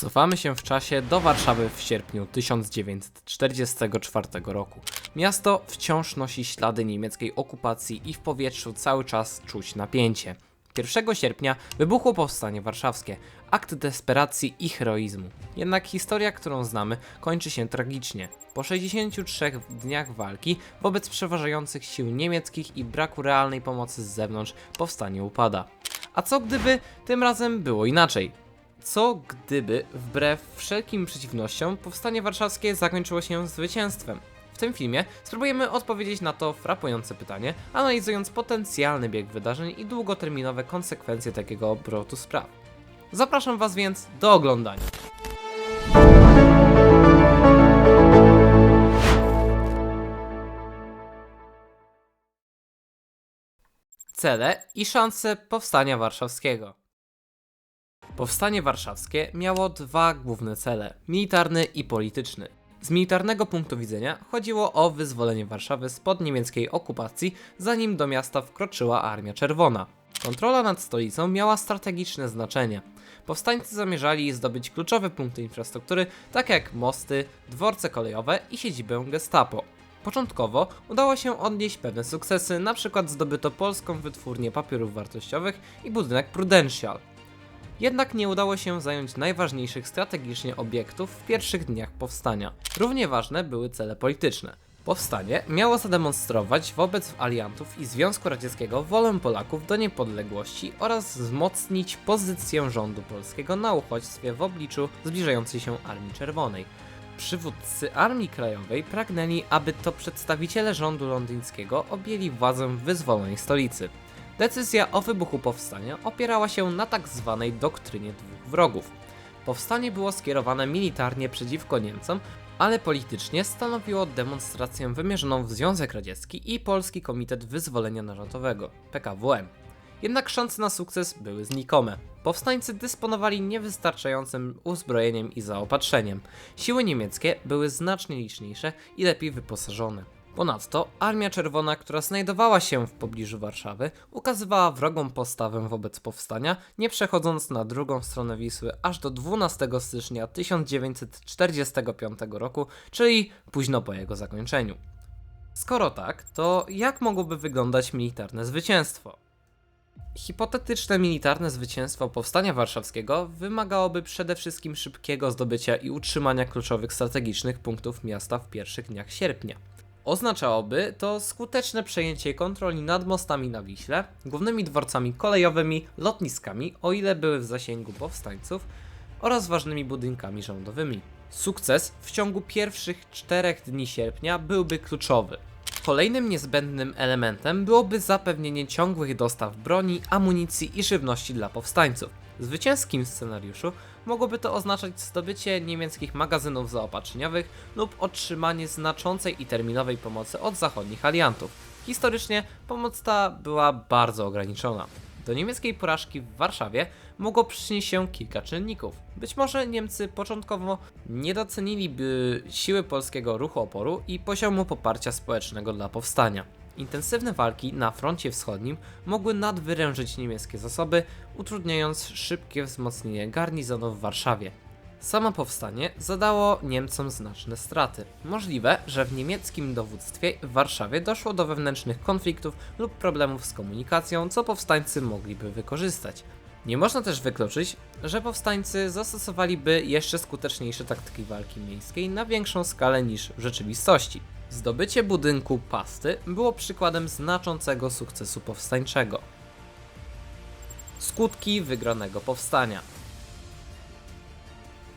Cofamy się w czasie do Warszawy w sierpniu 1944 roku. Miasto wciąż nosi ślady niemieckiej okupacji i w powietrzu cały czas czuć napięcie. 1 sierpnia wybuchło powstanie warszawskie, akt desperacji i heroizmu. Jednak historia, którą znamy, kończy się tragicznie. Po 63 dniach walki wobec przeważających sił niemieckich i braku realnej pomocy z zewnątrz, powstanie upada. A co gdyby tym razem było inaczej? Co gdyby, wbrew wszelkim przeciwnościom, powstanie warszawskie zakończyło się zwycięstwem? W tym filmie spróbujemy odpowiedzieć na to frapujące pytanie, analizując potencjalny bieg wydarzeń i długoterminowe konsekwencje takiego obrotu spraw. Zapraszam Was więc do oglądania. Cele i szanse powstania warszawskiego. Powstanie warszawskie miało dwa główne cele: militarny i polityczny. Z militarnego punktu widzenia chodziło o wyzwolenie Warszawy spod niemieckiej okupacji, zanim do miasta wkroczyła Armia Czerwona. Kontrola nad stolicą miała strategiczne znaczenie. Powstańcy zamierzali zdobyć kluczowe punkty infrastruktury, takie jak mosty, dworce kolejowe i siedzibę Gestapo. Początkowo udało się odnieść pewne sukcesy, np. zdobyto polską wytwórnię papierów wartościowych i budynek Prudential. Jednak nie udało się zająć najważniejszych strategicznie obiektów w pierwszych dniach powstania. Równie ważne były cele polityczne. Powstanie miało zademonstrować wobec aliantów i Związku Radzieckiego wolę Polaków do niepodległości oraz wzmocnić pozycję rządu polskiego na uchodźstwie w obliczu zbliżającej się Armii Czerwonej. Przywódcy Armii Krajowej pragnęli, aby to przedstawiciele rządu londyńskiego objęli władzę w wyzwolonej stolicy. Decyzja o wybuchu powstania opierała się na tak zwanej doktrynie dwóch wrogów. Powstanie było skierowane militarnie przeciwko Niemcom, ale politycznie stanowiło demonstrację wymierzoną w Związek Radziecki i Polski Komitet Wyzwolenia Narodowego PKWM. Jednak szanse na sukces były znikome. Powstańcy dysponowali niewystarczającym uzbrojeniem i zaopatrzeniem. Siły niemieckie były znacznie liczniejsze i lepiej wyposażone. Ponadto Armia Czerwona, która znajdowała się w pobliżu Warszawy, ukazywała wrogą postawę wobec powstania, nie przechodząc na drugą stronę Wisły aż do 12 stycznia 1945 roku, czyli późno po jego zakończeniu. Skoro tak, to jak mogłoby wyglądać militarne zwycięstwo? Hipotetyczne militarne zwycięstwo powstania warszawskiego wymagałoby przede wszystkim szybkiego zdobycia i utrzymania kluczowych strategicznych punktów miasta w pierwszych dniach sierpnia. Oznaczałoby to skuteczne przejęcie kontroli nad mostami na Wiśle, głównymi dworcami kolejowymi, lotniskami, o ile były w zasięgu powstańców, oraz ważnymi budynkami rządowymi. Sukces w ciągu pierwszych czterech dni sierpnia byłby kluczowy. Kolejnym niezbędnym elementem byłoby zapewnienie ciągłych dostaw broni, amunicji i żywności dla powstańców. Zwycięskim scenariuszu mogłoby to oznaczać zdobycie niemieckich magazynów zaopatrzeniowych lub otrzymanie znaczącej i terminowej pomocy od zachodnich aliantów. Historycznie pomoc ta była bardzo ograniczona. Do niemieckiej porażki w Warszawie mogło przyczynić się kilka czynników. Być może Niemcy początkowo nie doceniliby siły polskiego ruchu oporu i poziomu poparcia społecznego dla powstania. Intensywne walki na froncie wschodnim mogły nadwyrężyć niemieckie zasoby, utrudniając szybkie wzmocnienie garnizonu w Warszawie. Samo powstanie zadało Niemcom znaczne straty. Możliwe, że w niemieckim dowództwie w Warszawie doszło do wewnętrznych konfliktów lub problemów z komunikacją, co powstańcy mogliby wykorzystać. Nie można też wykluczyć, że powstańcy zastosowaliby jeszcze skuteczniejsze taktyki walki miejskiej na większą skalę niż w rzeczywistości. Zdobycie budynku pasty było przykładem znaczącego sukcesu powstańczego. Skutki wygranego powstania.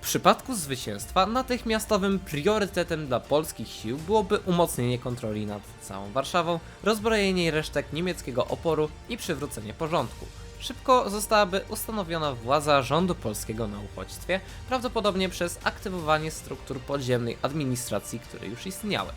W przypadku zwycięstwa natychmiastowym priorytetem dla polskich sił byłoby umocnienie kontroli nad całą Warszawą, rozbrojenie resztek niemieckiego oporu i przywrócenie porządku. Szybko zostałaby ustanowiona władza rządu polskiego na uchodźstwie, prawdopodobnie przez aktywowanie struktur podziemnej administracji, które już istniały.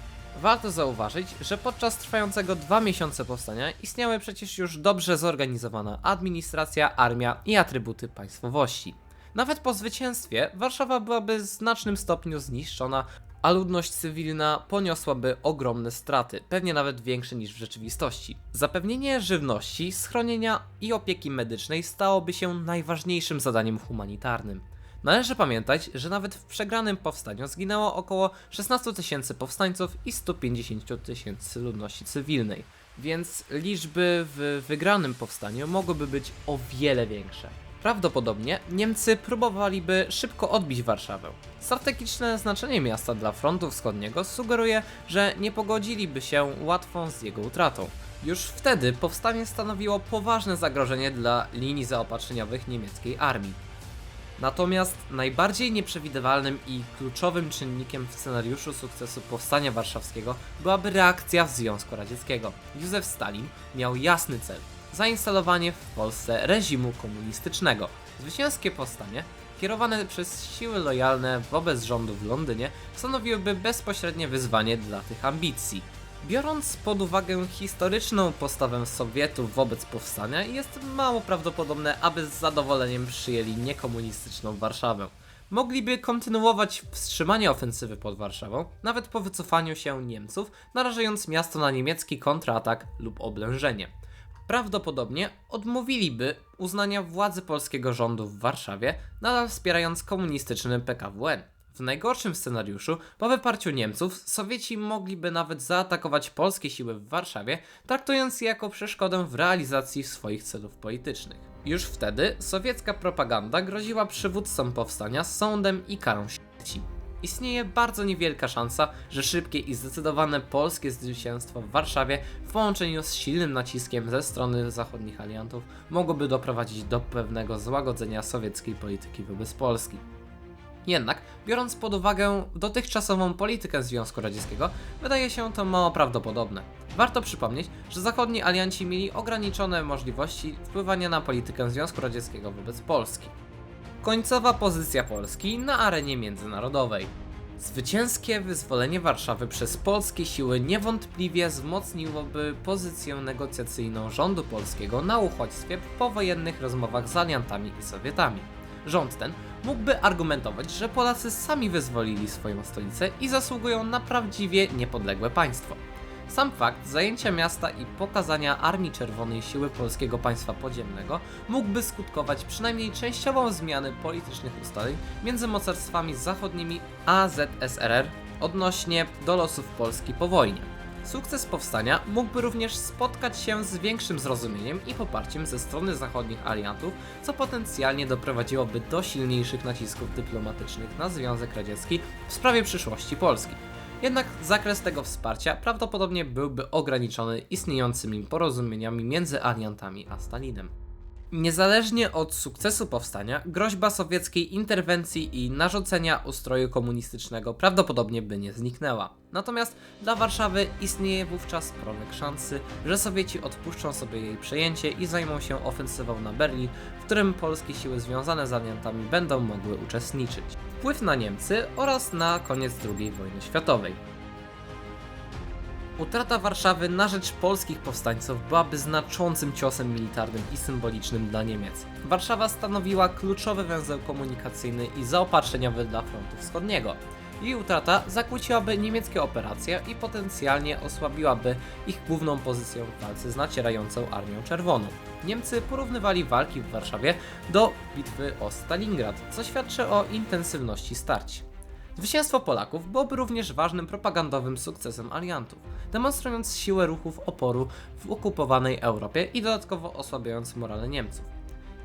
Warto zauważyć, że podczas trwającego dwa miesiące powstania istniały przecież już dobrze zorganizowana administracja, armia i atrybuty państwowości. Nawet po zwycięstwie Warszawa byłaby w znacznym stopniu zniszczona, a ludność cywilna poniosłaby ogromne straty, pewnie nawet większe niż w rzeczywistości. Zapewnienie żywności, schronienia i opieki medycznej stałoby się najważniejszym zadaniem humanitarnym. Należy pamiętać, że nawet w przegranym powstaniu zginęło około 16 tysięcy powstańców i 150 tysięcy ludności cywilnej, więc liczby w wygranym powstaniu mogłyby być o wiele większe. Prawdopodobnie Niemcy próbowaliby szybko odbić Warszawę. Strategiczne znaczenie miasta dla frontu wschodniego sugeruje, że nie pogodziliby się łatwo z jego utratą. Już wtedy powstanie stanowiło poważne zagrożenie dla linii zaopatrzeniowych niemieckiej armii. Natomiast najbardziej nieprzewidywalnym i kluczowym czynnikiem w scenariuszu sukcesu powstania warszawskiego byłaby reakcja Związku Radzieckiego. Józef Stalin miał jasny cel zainstalowanie w Polsce reżimu komunistycznego. Zwycięskie powstanie, kierowane przez siły lojalne wobec rządu w Londynie, stanowiłyby bezpośrednie wyzwanie dla tych ambicji. Biorąc pod uwagę historyczną postawę Sowietów wobec powstania, jest mało prawdopodobne, aby z zadowoleniem przyjęli niekomunistyczną Warszawę. Mogliby kontynuować wstrzymanie ofensywy pod Warszawą, nawet po wycofaniu się Niemców, narażając miasto na niemiecki kontratak lub oblężenie. Prawdopodobnie odmówiliby uznania władzy polskiego rządu w Warszawie, nadal wspierając komunistyczny PKWN. W najgorszym scenariuszu, po wyparciu Niemców, Sowieci mogliby nawet zaatakować polskie siły w Warszawie, traktując je jako przeszkodę w realizacji swoich celów politycznych. Już wtedy sowiecka propaganda groziła przywódcom powstania sądem i karą śmierci. Istnieje bardzo niewielka szansa, że szybkie i zdecydowane polskie zwycięstwo w Warszawie w połączeniu z silnym naciskiem ze strony zachodnich aliantów mogłoby doprowadzić do pewnego złagodzenia sowieckiej polityki wobec Polski. Jednak, biorąc pod uwagę dotychczasową politykę Związku Radzieckiego, wydaje się to mało prawdopodobne. Warto przypomnieć, że zachodni alianci mieli ograniczone możliwości wpływania na politykę Związku Radzieckiego wobec Polski. Końcowa pozycja Polski na arenie międzynarodowej. Zwycięskie wyzwolenie Warszawy przez polskie siły niewątpliwie wzmocniłoby pozycję negocjacyjną rządu polskiego na uchodźstwie w powojennych rozmowach z aliantami i Sowietami. Rząd ten mógłby argumentować, że Polacy sami wyzwolili swoją stolicę i zasługują na prawdziwie niepodległe państwo. Sam fakt zajęcia miasta i pokazania Armii Czerwonej Siły Polskiego Państwa Podziemnego mógłby skutkować przynajmniej częściową zmianę politycznych ustaleń między mocarstwami zachodnimi a ZSRR odnośnie do losów Polski po wojnie. Sukces powstania mógłby również spotkać się z większym zrozumieniem i poparciem ze strony zachodnich aliantów, co potencjalnie doprowadziłoby do silniejszych nacisków dyplomatycznych na Związek Radziecki w sprawie przyszłości Polski. Jednak zakres tego wsparcia prawdopodobnie byłby ograniczony istniejącymi porozumieniami między aliantami a Stalinem. Niezależnie od sukcesu powstania, groźba sowieckiej interwencji i narzucenia ustroju komunistycznego prawdopodobnie by nie zniknęła. Natomiast dla Warszawy istnieje wówczas promyk szansy, że Sowieci odpuszczą sobie jej przejęcie i zajmą się ofensywą na Berlin, w którym polskie siły związane z aliantami będą mogły uczestniczyć. Wpływ na Niemcy oraz na koniec II wojny światowej. Utrata Warszawy na rzecz polskich powstańców byłaby znaczącym ciosem militarnym i symbolicznym dla Niemiec. Warszawa stanowiła kluczowy węzeł komunikacyjny i zaopatrzeniowy dla frontu wschodniego. Jej utrata zakłóciłaby niemieckie operacje i potencjalnie osłabiłaby ich główną pozycję w walce z nacierającą Armią Czerwoną. Niemcy porównywali walki w Warszawie do bitwy o Stalingrad, co świadczy o intensywności starć. Zwycięstwo Polaków byłoby również ważnym propagandowym sukcesem aliantów, demonstrując siłę ruchów oporu w okupowanej Europie i dodatkowo osłabiając morale Niemców.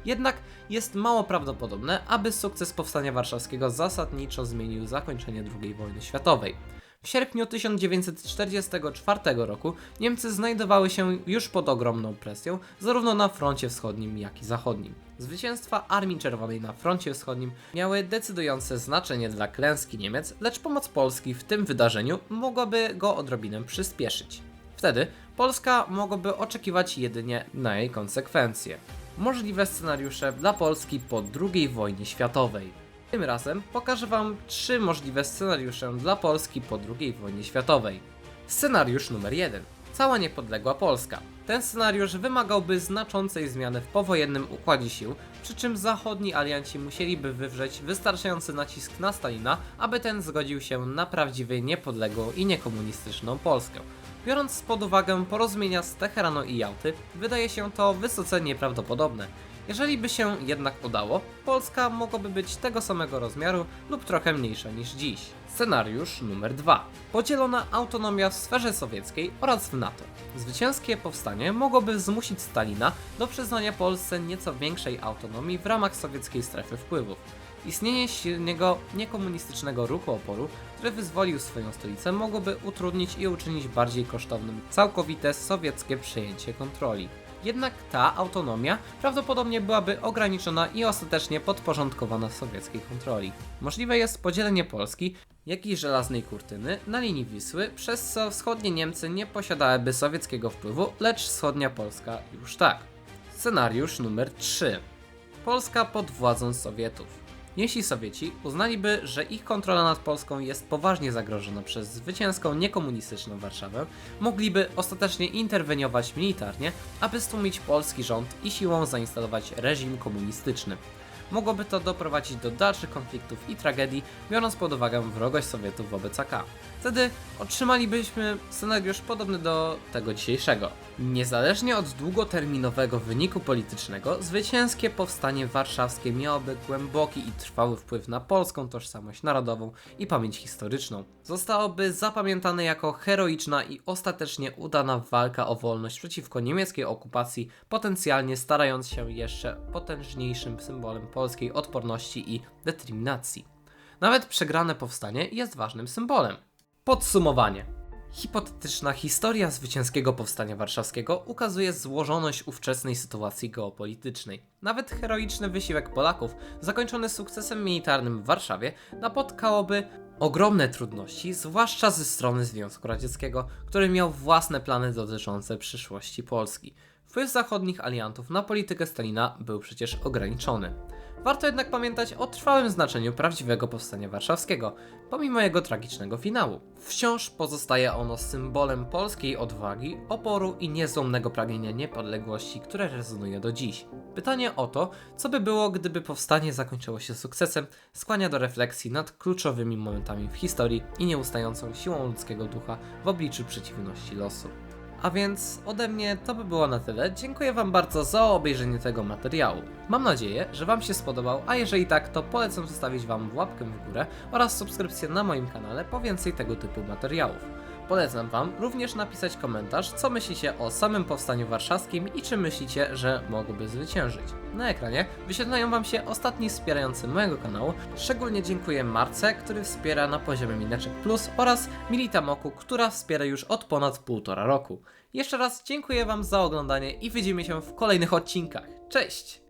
Jednak jest mało prawdopodobne, aby sukces powstania warszawskiego zasadniczo zmienił zakończenie II wojny światowej. W sierpniu 1944 roku Niemcy znajdowały się już pod ogromną presją, zarówno na froncie wschodnim, jak i zachodnim. Zwycięstwa Armii Czerwonej na froncie wschodnim miały decydujące znaczenie dla klęski Niemiec, lecz pomoc Polski w tym wydarzeniu mogłaby go odrobinę przyspieszyć. Wtedy Polska mogłaby oczekiwać jedynie na jej konsekwencje. Możliwe scenariusze dla Polski po II wojnie światowej. Tym razem pokażę Wam trzy możliwe scenariusze dla Polski po II wojnie światowej. Scenariusz numer 1. Cała niepodległa Polska. Ten scenariusz wymagałby znaczącej zmiany w powojennym układzie sił, przy czym zachodni alianci musieliby wywrzeć wystarczający nacisk na Stalina, aby ten zgodził się na prawdziwie niepodległą i niekomunistyczną Polskę. Biorąc pod uwagę porozumienia z Teheranu i Jałty, wydaje się to wysoce nieprawdopodobne. Jeżeli by się jednak udało, Polska mogłaby być tego samego rozmiaru lub trochę mniejsza niż dziś. Scenariusz numer 2. Podzielona autonomia w sferze sowieckiej oraz w NATO. Zwycięskie powstanie mogłoby zmusić Stalina do przyznania Polsce nieco większej autonomii w ramach sowieckiej strefy wpływów. Istnienie silnego, niekomunistycznego ruchu oporu, który wyzwolił swoją stolicę, mogłoby utrudnić i uczynić bardziej kosztownym całkowite sowieckie przejęcie kontroli. Jednak ta autonomia prawdopodobnie byłaby ograniczona i ostatecznie podporządkowana sowieckiej kontroli. Możliwe jest podzielenie Polski, jak i żelaznej kurtyny na linii Wisły, przez co wschodnie Niemcy nie posiadałyby sowieckiego wpływu, lecz wschodnia Polska już tak. Scenariusz numer 3. Polska pod władzą Sowietów. Jeśli Sowieci uznaliby, że ich kontrola nad Polską jest poważnie zagrożona przez zwycięską niekomunistyczną Warszawę, mogliby ostatecznie interweniować militarnie, aby stłumić polski rząd i siłą zainstalować reżim komunistyczny. Mogłoby to doprowadzić do dalszych konfliktów i tragedii, biorąc pod uwagę wrogość Sowietów wobec AK. Wtedy otrzymalibyśmy scenariusz podobny do tego dzisiejszego. Niezależnie od długoterminowego wyniku politycznego, zwycięskie powstanie warszawskie miałoby głęboki i trwały wpływ na polską tożsamość narodową i pamięć historyczną. Zostałoby zapamiętane jako heroiczna i ostatecznie udana walka o wolność przeciwko niemieckiej okupacji, potencjalnie starając się jeszcze potężniejszym symbolem polskiej odporności i determinacji. Nawet przegrane powstanie jest ważnym symbolem. Podsumowanie. Hipotetyczna historia zwycięskiego powstania warszawskiego ukazuje złożoność ówczesnej sytuacji geopolitycznej. Nawet heroiczny wysiłek Polaków, zakończony sukcesem militarnym w Warszawie, napotkałoby ogromne trudności, zwłaszcza ze strony Związku Radzieckiego, który miał własne plany dotyczące przyszłości Polski. Wpływ zachodnich aliantów na politykę Stalina był przecież ograniczony. Warto jednak pamiętać o trwałym znaczeniu prawdziwego powstania warszawskiego, pomimo jego tragicznego finału. Wciąż pozostaje ono symbolem polskiej odwagi, oporu i niezłomnego pragnienia niepodległości, które rezonuje do dziś. Pytanie o to, co by było, gdyby powstanie zakończyło się sukcesem, skłania do refleksji nad kluczowymi momentami w historii i nieustającą siłą ludzkiego ducha w obliczu przeciwności losu. A więc ode mnie to by było na tyle. Dziękuję Wam bardzo za obejrzenie tego materiału. Mam nadzieję, że Wam się spodobał, a jeżeli tak, to polecam zostawić Wam łapkę w górę oraz subskrypcję na moim kanale po więcej tego typu materiałów. Polecam Wam również napisać komentarz, co myślicie o samym powstaniu warszawskim i czy myślicie, że mogłoby zwyciężyć. Na ekranie wyświetlają Wam się ostatni wspierający mojego kanału. Szczególnie dziękuję Marce, który wspiera na poziomie Mineczek Plus oraz Militamoku, która wspiera już od ponad półtora roku. Jeszcze raz dziękuję Wam za oglądanie i widzimy się w kolejnych odcinkach. Cześć!